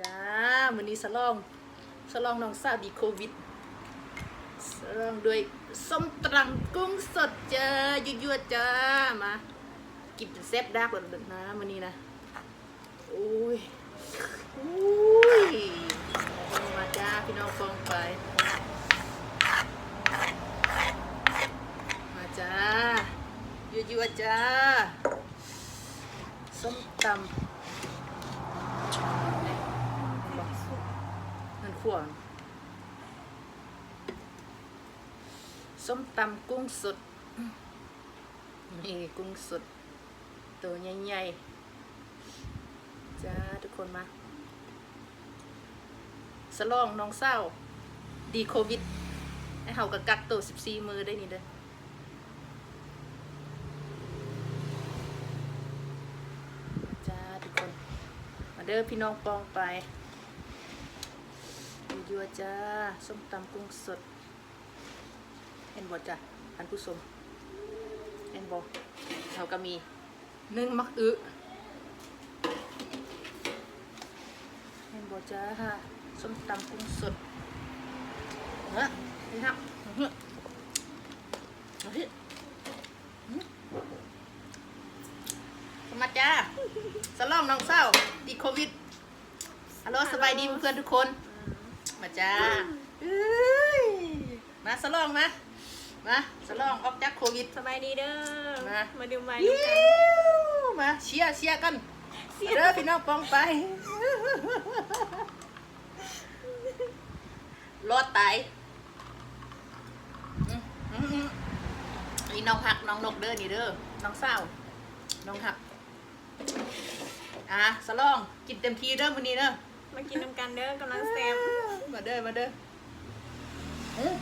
จ้ามื้อนี้สลองสลองน้องสาวดีโควิดสลองด้วยส้มตรังกุ้งสดจ้ายั่วๆจ้ามากินเป็นแซ่บดักเลยนะมื้อนี้นะโอ้ยโอ้ยมาจ้าพี่น้องฟองไปมาจ้ายั่วๆจ้าส้มตำมัน ขวานส้มตำกุ้งสดนี่กุ้งสด ตัวใหญ่ๆจ้าทุกคนมา สลองน้องเศร้า ดีโควิดให้เฮากับกักตัว14มือได้นี่เด้อจ้าทุกคน มาเด้อพี่น้องปองไป ยัวจ้า ส้มตำกุ้งสด เห็นบ่จ้ะท่านผู้ชมเห็นบ่เขาก็มีนึ่งมักอึเห็นบ่จ้าส้มตำกุ้งสดเฮ้ยนี่ครับเฮ้ยเฮ้ยมาจ้าสลองน้องเศร้าติดโควิดฮัลโหลสบายดีเพื่อนทุกคน มาจ้าเอ้ยมาสลองมามาสลองออกจากโควิด สบายดีเด้อ มา มาดูไม้ยิ้ดูกันวมาเชียร์เชียร์กันเด้อพี่น้องปองไปรอดตายอืมอืมอืมนี่น้องหักน้องนกเด้อนี่เด้อน้องเศร้าน้องหักอะสลองกินเต็มที่เด้อวันนี้เด้อมากินน้ำกันเด้อกำลังแซม มาเด้อมาเด้ออื้อ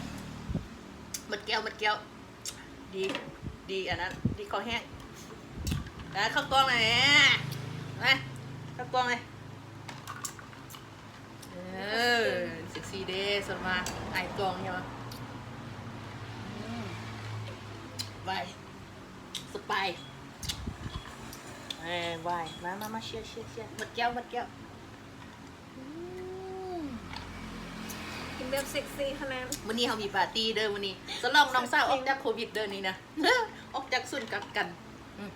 หมดแก้วหมดแก้ว ดี ดีอันนั้นดีคอแห้งนะข้าวกล้องเลยนะข้าวกล้องเลยเออสิกซีเดย์ส่วนมาไอ้กล้องใช่ไหมอืมไปสไปายเอ้ยไปมามามาเชียร์เชียร์เชียร์หมดแก้วหมดแก้วอืม กิน แบบเซ็กซี่ขนาดวันนี้เขามีปาร์ตี้เด้อวันนี้สลองน้องสาวออกจากโควิดเด้อนี่นะ ออกจากศูนกักกันอืม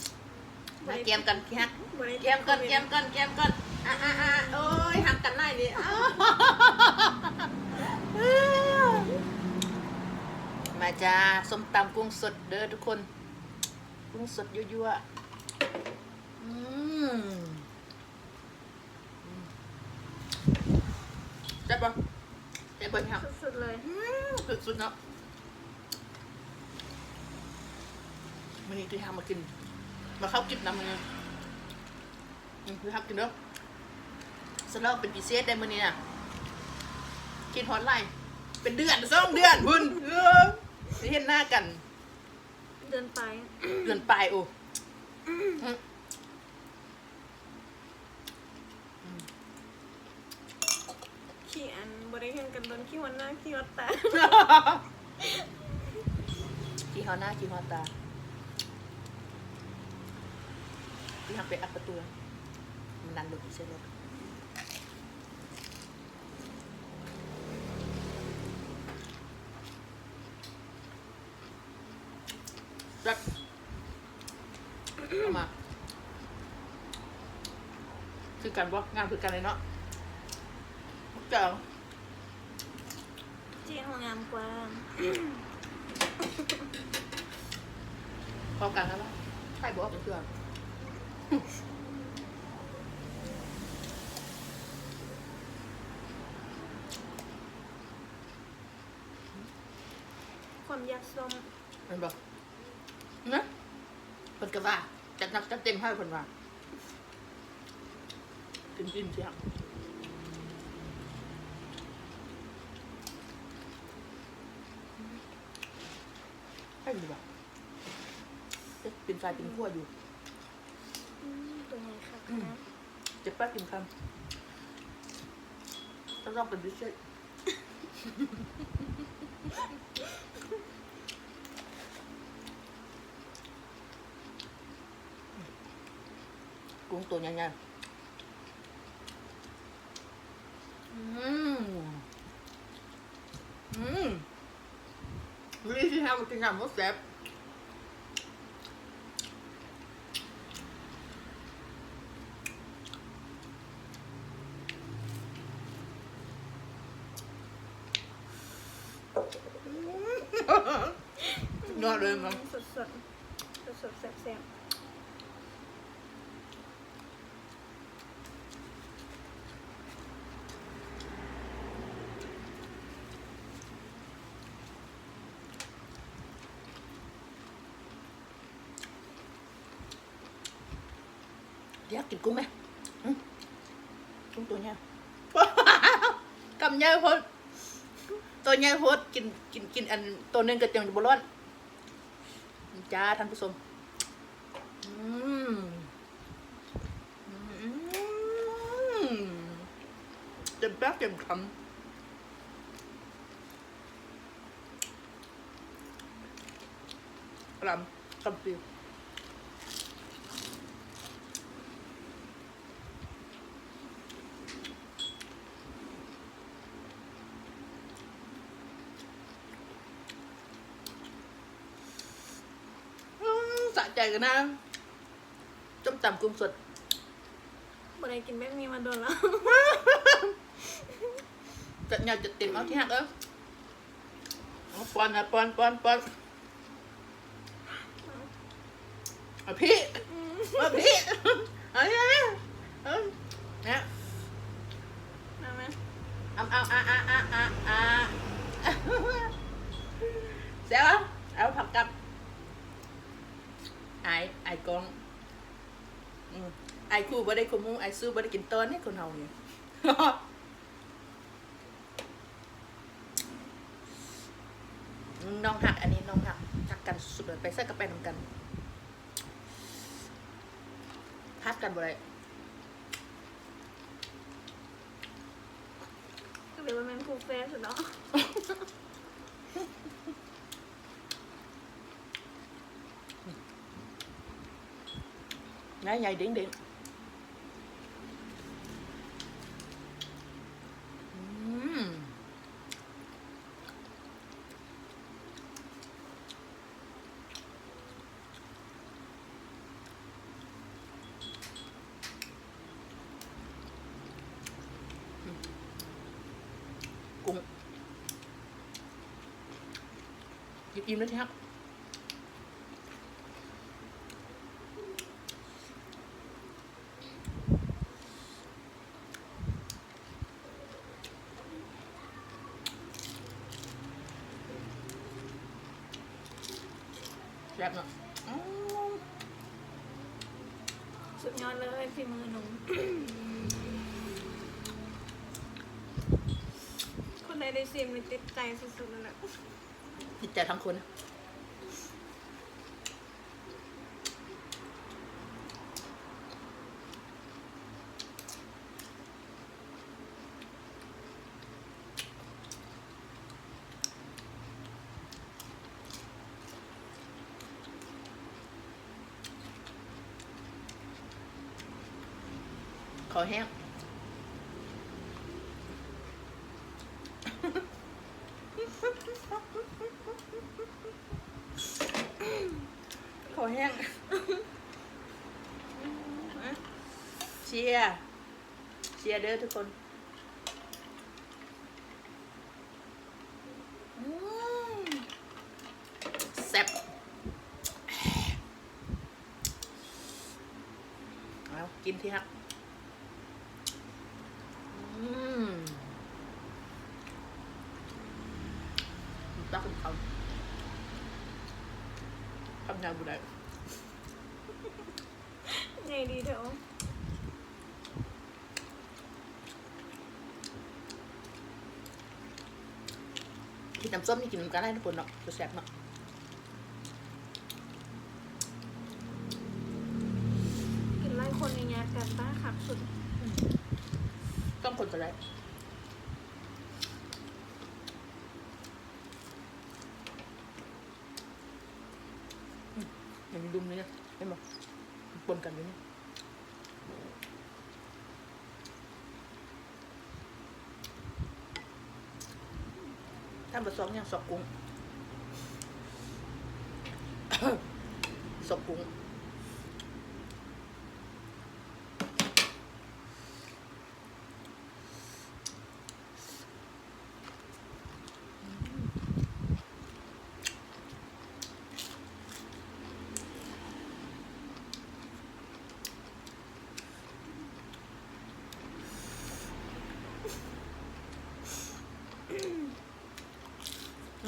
มาเกมกันพี่เกมกันเกมกันเกมกันอะอะอะโอ้ยหักกันได้ดิอ้าวมาจ้าส้มตำกุ้งสดเด้อทุกคน กุ้งสดยั่วๆอืมอืมเจ็บปะ เจ็บปะพี่ฮักสุดๆเลยอืมสุดๆเนาะมันนี่ที่ทำมากิน มาเข้ากินน้ำมันเนี่ยอืมคือทำกินเนาะสลอกเป็นพิเศษได้มื้อนี้น่ะกินฮอตไลน์เป็นเดือนสองเดือนพุ่นเออสิเห็นหน้ากัน เดินไป เดือนปลายโอ้อืม ขี้อันบ่ ได้เห็นกันโดนขี้วันหน้าขี้วัดตากี่ฮอหน้ากี่ฮอตาที่ทำไปอัดประตูแล้วมันนันดูพิเศษเลยรักเอามาคือกันว่างานคือกันเลยเนาะเจ้า เจียงงามกว่าพอกันแล้วปะใช่บอกเป็นเพื่อนความยากส้มเป็นบอกนะเพิ่นก็ว่าจัดหนักจัดเต็มให้เพิ่นว่ากินกินเชียง นดีกว่าเป็นไฟเป็นขั้วอยู่ตรงไหนคะจะป้ากินคำต้องลองเป็นดิเซ่กุ้งตัวใหญ่ๆอืมอืมากินน้ำมดแซ่บยอดเลยมั้ง สดสดสดสดๆแซ่บอากกินกุ้งไหมอืมกุ้งตัวเนี้ยกำเนี้ยพดตัวเนี้ยพดกินกินกินอันตัวหนึงก็เตียงอยู่บนร้อนจ้าท่านผู้ชมอืมอืมเต็มแป๊บเต็มคำกลำกำปิว อืมสะใจ กันนะจ้มตำกุ้งสดๆบ่ได้กินแบบนี้มาโดนแล้วจะอยากจะเต็มเอาที่หักเออเอาปอนนะปอนปอนปอนเอาพี่เอาพี่เอาเนี่ยเอาเนี่ยมาไหมเอาเอาอะอะอะอะอะเสียวเอาผักกับ ไอไอกองอืมไอคู่บ่ได้คู่มูไอสู้บ่ได้กินตอนนี่คนเฮานี่น้องหักอันนี้น้องหักหักกันสุดเลยไปใส่กระไปนำกันพัดกันบ่ได้ก็เลยว่าแม่นคูแฟสุดเนาะ ง่ายใหญ่ดิ้งดิ้งอืมกุ้งหยิบอิ่ม แล้วทีครับแซ่บเนาะอืมสุดยอดเลยฝีมือหนู คนใดได้ชิมนี่ติดใจสุดๆเลยแหละจิตใจทั้งคน ขอแห้งขอแห้งเชียร์เชียร์เด้อทุกคนแซ่บเอากินที่ฮักอื มตักเป็นคำคำยาวบุได้ไงดีเถอะกินน้ำส้มนี่กินน้ำกันได้ทุกคนเนาะจะแซ่บเนาะ ต้องคนจะได้อืมยังดุมเลยนะเห็นไหมปนกันอยู่นี่ถ้าบะซองยังสอกกุ้งศพกุ้ง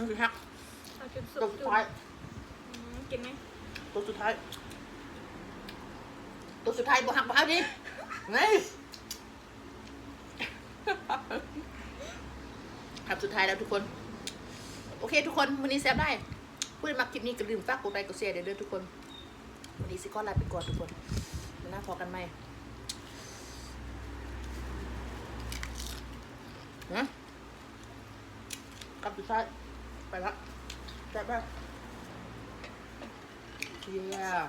คือฮักเอาจุดสุตัวดสุดจุดท้ายอืมกินไหมตัวสุดท้ายตัวสุดท้ายบวหักบวหักดิไงครับสุดท้ายแล้วทุกคน โอเค ทุกคนวันนี้แซมได้พูดมาคลิปนี้ก็ลืมฝากกดไลค์กดแชร์เดี๋ยวเด้อทุกคน วันนี้สิก็ลาไปก่อนทุกคนมาหน้าพอกันไหมนะกลับสุดท้าย ไปละแซ่บได้เยี่ยม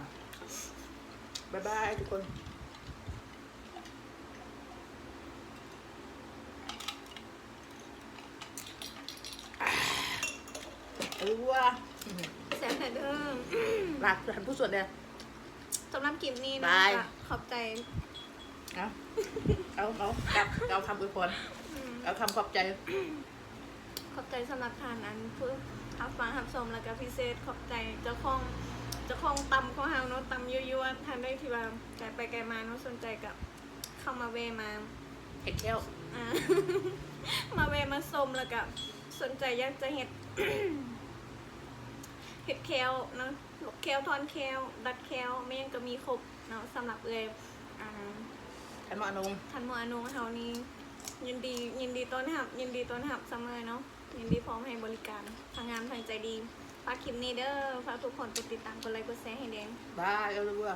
บายบายทุกคนเออว่าแซ่บแต่เดิมรักท่านผู้ส่วนเนี่ยสำหรับคลิปนี้นะบายก็ขอบใจเอาเอาเอาเอาเอาคำอวยพรอืมเอาคำขอบใจ ขอบใจสำหรับทานอันเพื่อรับฟังรับชมแล้วก็พิเศษขอบใจเจ้าของเจ้าของตำของเฮาเนาะตำยั่วๆทานได้ที่ว่าไกลไปไกลมาเนาะสนใจกับเข้ามาเวมาเห็ดแก้วอ่า มาเวมาสมแล้วก็สนใจอยากจะเห็ด เห็ดแคลเนาะลกแคลทอนแคลดัดแคลไม่ยังก็มีครบเนาะสำหรับเอยอ่าท่านหมออนงทันหมออนุเฮานี้ยินดียินดีต้อนรับยินดีต้อนรับเสมอเนาะ ยินดีพร้อมให้บริการทางงานทางใจดีฝากคลิปนี้เด้อฝากทุกคนไปติดตามกดไลค์กดแชร์ให้แดง บายเอาเลยว่ะ